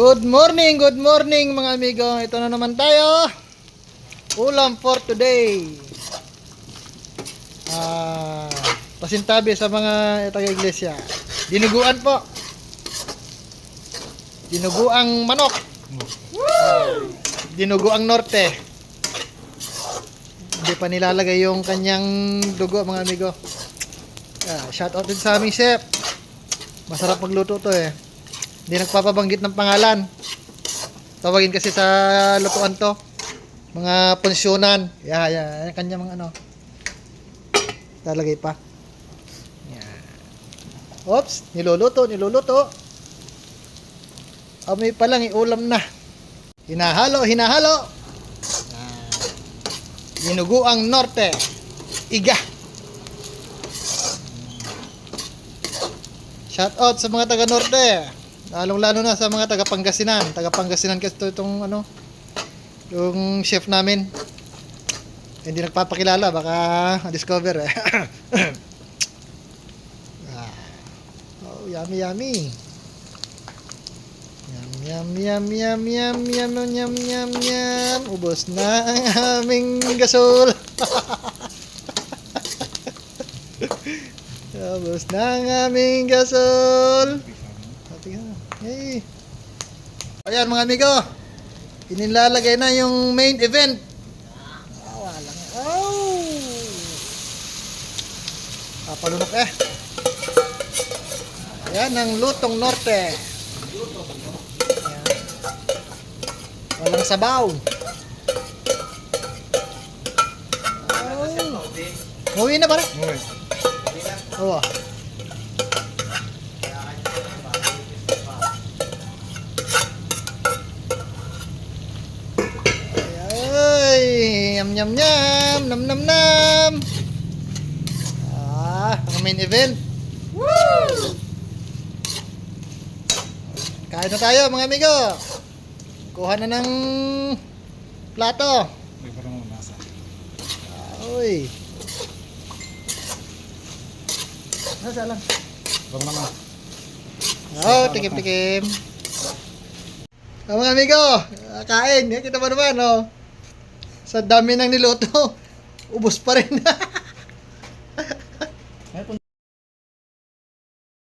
Good morning, good morning mga amigo. Ito na naman tayo. Ulam for today. Ah, pasintabi sa mga taga-iglesia. Dinuguan po. Dinuguang manok. Ah, Dinuguang norte. Hindi pa nilalagay yung kanyang dugo mga amigo. Ah, shout out din sa aming chef. Masarap magluto to eh. Hindi nagpapabanggit ng pangalan. Tawagin kasi sa lutuan to. Mga pensyonan. Yeah, yeah. Kanya mga ano. Talagay pa. Yan. Oops. Niluluto, niluluto. Amoy pa lang, iulam na. Hinahalo, hinahalo. Yan. Dinuguang norte. Iga. Shout out sa mga taga Norte. Lalong lalo na sa mga taga Pangasinan. Taga Pangasinan kasi ito itong ano, yung chef namin. Hindi nagpapakilala, baka discover eh. Ah. oh, yummy yummy. Yum yum yum yum yum yum yum yum yum. Ubos na ang aming gasol. Ubos na ang aming gasol. Sabi nga. Hey. Ayan mga amigo. Inilalagay na yung main event. Ah, wala nga. Oh. Papalunok eh. Ayan ang lutong norte. Ayan. Walang sabaw. Oh. Uwi na pare. Oo. Yum yum yum, nam nam nam. Ah, ang main event. Woo! Kain na tayo mga amigo. Kuha na ng plato. May parang nasa. Uy. Nasa lang. Parang naman. Oh, tikim-tikim. Oh, mga amigo, kain. Kita mo naman, oh. Sa dami ng niluto, ubos pa rin.